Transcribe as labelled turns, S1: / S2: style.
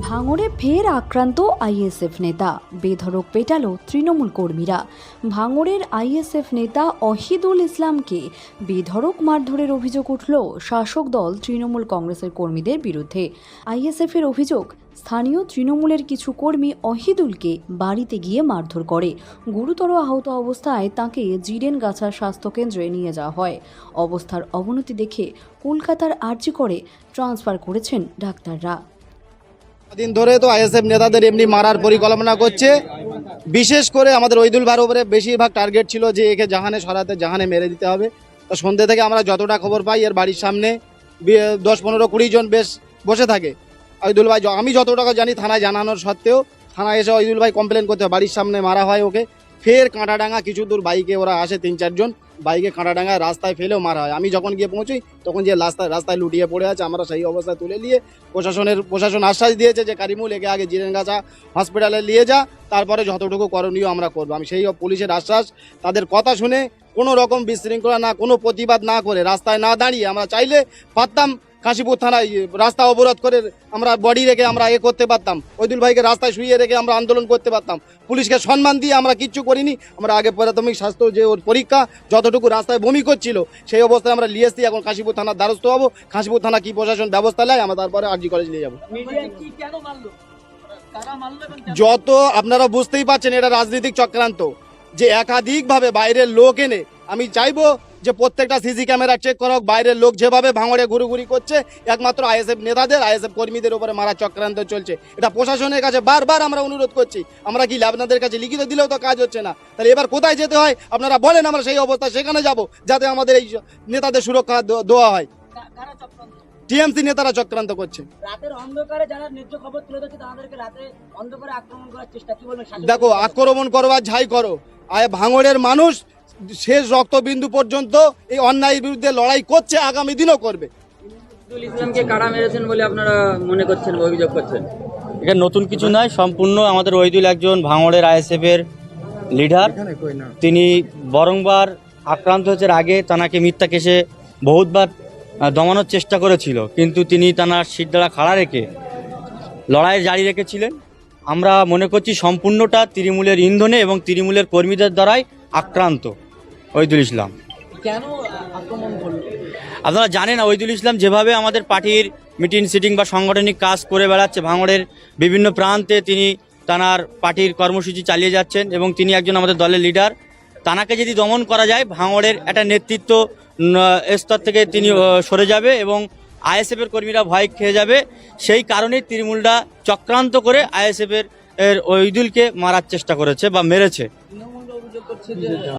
S1: ভাঙড়ে ফের আক্রান্ত আইএসএফ নেতা। বেধড়ক পেটালো তৃণমূল কর্মীরা। ভাঙড়ের আইএসএফ নেতা অহিদুল ইসলামকে বেধড়ক মারধরের অভিযোগ উঠল শাসক দল তৃণমূল কংগ্রেসের কর্মীদের বিরুদ্ধে। আইএসএফের অভিযোগ, স্থানীয় তৃণমূলের কিছু কর্মী অহিদুলকে বাড়িতে গিয়ে মারধর করে। গুরুতর আহত অবস্থায় তাকে জিরেনগাছা স্বাস্থ্যকেন্দ্রে নিয়ে যাওয়া হয়। অবস্থার অবনতি দেখে কলকাতার আর্জি করে ট্রান্সফার করেছেন ডাক্তাররা।
S2: দিন ধরে তো আইএসএফ নেতাদের এমনি মারার পরিকল্পনা করছে। বিশেষ করে আমাদের ওইদুল ভার উপরে বেশিরভাগ টার্গেট ছিল যে একে জাহানে সরাতে জাহানে মেরে দিতে হবে। তো সন্ধ্যে থেকে আমরা যতটা খবর পাই এর বাড়ির সামনে দশ পনেরো কুড়ি জন বেশ বসে থাকে। ওইদুল ভাই আমি যতটা জানি থানায় জানানোর সত্ত্বেও থানায় এসে ওইদুল ভাই কমপ্লেন করতে হয়, বাড়ির সামনে মারা হয় ওকে। ফের কাঁটাডাঙ্গা, কিছু দূর বাইকে ওরা আসে তিন চারজন। বাইকে কাঁটাডাঙ্গায় রাস্তায় ফেলেও মারা হয়। আমি যখন গিয়ে পৌঁছই, তখন যে রাস্তায় রাস্তায় লুটিয়ে পড়ে আছে, আমরা সেই অবস্থায় তুলে নিয়ে প্রশাসনের প্রশাসন আশ্বাস দিয়েছে যে, কারিমুল, একে আগে জিরেনগাছা হসপিটালে নিয়ে যা, তারপরে যতটুকু করণীয় আমরা করব। আমি সেই পুলিশের আশ্বাস, তাদের কথা শুনে কোনো রকম বিশৃঙ্খলা না, কোনো প্রতিবাদ না করে রাস্তায় না দাঁড়িয়ে আমরা চাইলে পারতাম কাশীপুর থানায় রাস্তা অবরোধ করে আমরা বডি রেখে আমরা এ করতে পারতাম। ওইদুল ভাইকে রাস্তায় শুয়ে রেখে আমরা আন্দোলন করতে পারতাম। পুলিশকে সম্মান দিয়ে আমরা কিচ্ছু করিনি। আমরা আগে প্রাথমিক স্বাস্থ্য যে ওর পরীক্ষা যতটুকু রাস্তায় বমি করছিল সেই অবস্থায় আমরা নিয়ে এসছি। এখন কাশীপুর থানার দ্বারস্থ হব। কাশীপুর থানা কি প্রশাসন ব্যবস্থা নেয় আমরা তারপরে আরজি কলেজ নিয়ে যাব? যত আপনারা বুঝতেই পারছেন এটা রাজনৈতিক চক্রান্ত। যে একাধিকভাবে বাইরের লোক এনে আমি চাইব যে প্রত্যেকটা সিসি ক্যামেরা চেক করা হোক বাইরের লোক যেভাবে ভাঙড়ে ঘুরুঘুরি করছে একমাত্র আইএসএফ নেতাদের আইএসএফ কর্মীদের উপরে মারা চক্রান্ত চলছে। এটা প্রশাসনের কাছে বারবার আমরা অনুরোধ করছি। আমরা কি আপনাদের কাছে লিখিত দিলেও তো কাজ হচ্ছে না। তাহলে এবার কোথায় যেতে হয়? আপনারা বলেন আমরা সেই অবস্থা সেখানে যাব যাতে আমাদের এই নেতাদের সুরক্ষা দেওয়া হয়। টিএমসি নেতারা চক্রান্ত করছে। দেখো আক্রমণ করবার ঝাই করো। আয় ভাঙড়ের মানুষ শেষ রক্তবিন্দু পর্যন্ত এই অন্যায়ের বিরুদ্ধে লড়াই করছে আগামী দিনও করবে।
S3: ইসলামকে কারা মেরেছেন বলে আপনারা মনে করছেন অভিযোগ করছেন?
S4: এখানে নতুন কিছু নয় সম্পূর্ণ আমাদের ওইদুল একজন ভাঙড়ের আইএসএফ এর লিডার। তিনি বরংবার আক্রান্ত হয়েছে আগে তানাকে মিথ্যা কেসে বহুতবার দমানোর চেষ্টা করেছিল কিন্তু তিনি তানার দ্বারা খাড়া রেখে লড়াই জারি রেখেছিলেন। আমরা মনে করছি সম্পূর্ণটা তৃণমূলের ইন্ধনে এবং তৃণমূলের কর্মীদের দ্বারাই আক্রান্ত। ওইদুল ইসলাম।
S5: কেন আক্রমণ করল?
S4: আপনারা জানেন ওইদুল ইসলাম যেভাবে আমাদের পার্টির মিটিং সিটিং বা সাংগঠনিক কাজ করে বেড়াচ্ছে ভাঙড়ের বিভিন্ন প্রান্তে তিনি তানার পার্টির কর্মসূচি চালিয়ে যাচ্ছেন এবং তিনি একজন আমাদের দলের লিডার। তানাকে যদি দমন করা যায় ভাঙড়ের একটা নেতৃত্ব স্তর থেকে তিনি সরে যাবে এবং আইএসএফের কর্মীরা ভয় খেয়ে যাবে। সেই কারণেই তৃণমূলরা চক্রান্ত করে আইএসএফের এর ওইদুলকে মারার চেষ্টা করেছে বা মেরেছে।